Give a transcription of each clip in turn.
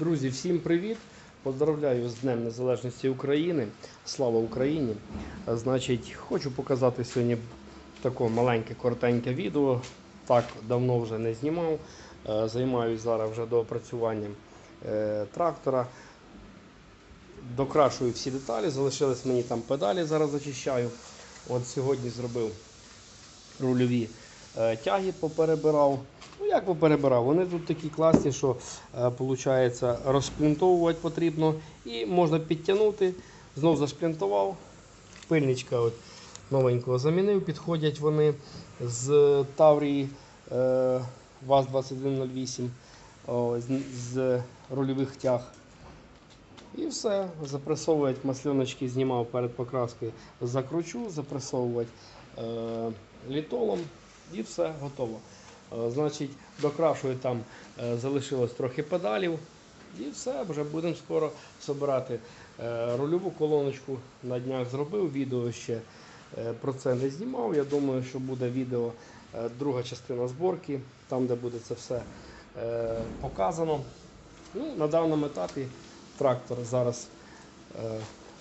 Друзі, всім привіт! Поздравляю з Днем Незалежності України. Слава Україні! Значить, хочу показати сьогодні таке маленьке, коротеньке відео. Так давно вже не знімав. Е, Займаюсь зараз вже доопрацюванням е, трактора. Докрашую всі деталі, залишились мені там педалі, зараз зачищаю. От сьогодні зробив рульові е, тяги, поперебирав. Ну як поперебирав? Вони тут такі класні, що виходить, розшплінтовувати потрібно і можна підтягнути. Знов зашплінтував. Пильничка от новенького замінив, підходять вони з Таврії е, ВАЗ-2108 з, рульових тяг. І все, запресовувати масльоночки, знімав перед покраскою, закручу, запресовувати е, літолом і все готово. Е, значить, докрашую там е, залишилось трохи педалів. І все, вже будемо скоро збирати е, рульову колоночку. На днях зробив відео ще про це не знімав. Я думаю, що буде відео, друга частина зборки, там де буде це все показано. Ну, на даному етапі трактор зараз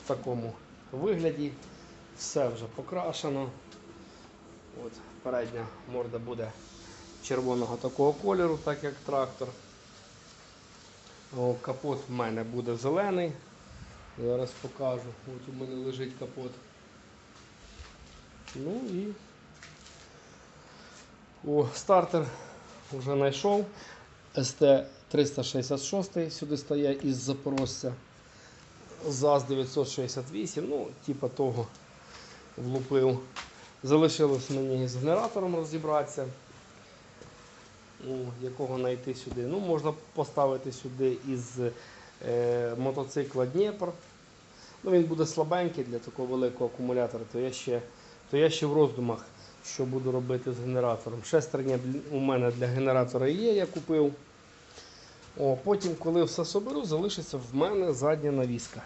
в такому вигляді. Все вже покрашено. От, передня морда буде червоного такого кольору, так як трактор. О, капот в мене буде зелений. Зараз покажу. От у мене лежить капот. Ну і О, стартер вже знайшов. СТ-366 сюди стає із Запорожця. ЗАЗ-968, ну, типа того влупив. Залишилось мені з генератором розібратися. Якого знайти сюди. Ну, можна поставити сюди із е, мотоцикла Дніпр. Ну, він буде слабенький для такого великого акумулятора, то я ще, то я ще в роздумах, що буду робити з генератором. Шестерня у мене для генератора є, я купив. О, Потім, коли все соберу, залишиться в мене задня навіска,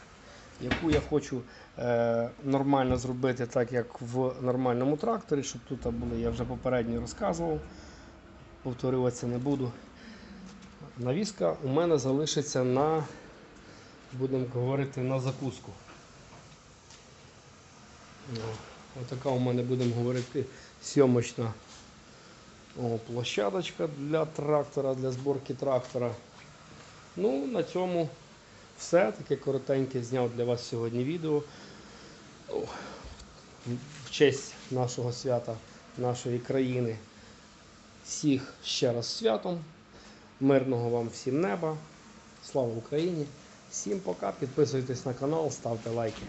яку я хочу е, нормально зробити, так як в нормальному тракторі, щоб тут були, я вже попередньо розказував повторюватися не буду. Навіска у мене залишиться на, будемо говорити, на закуску. Отака у мене, будемо говорити, сьомочна площадочка для трактора, для зборки трактора. Ну, на цьому все. Таке коротеньке зняв для вас сьогодні відео. Ну, В честь нашого свята, нашої країни. Всіх ще раз святом. Мирного вам всім неба. Слава Україні! Всім пока. Підписуйтесь на канал, ставте лайки.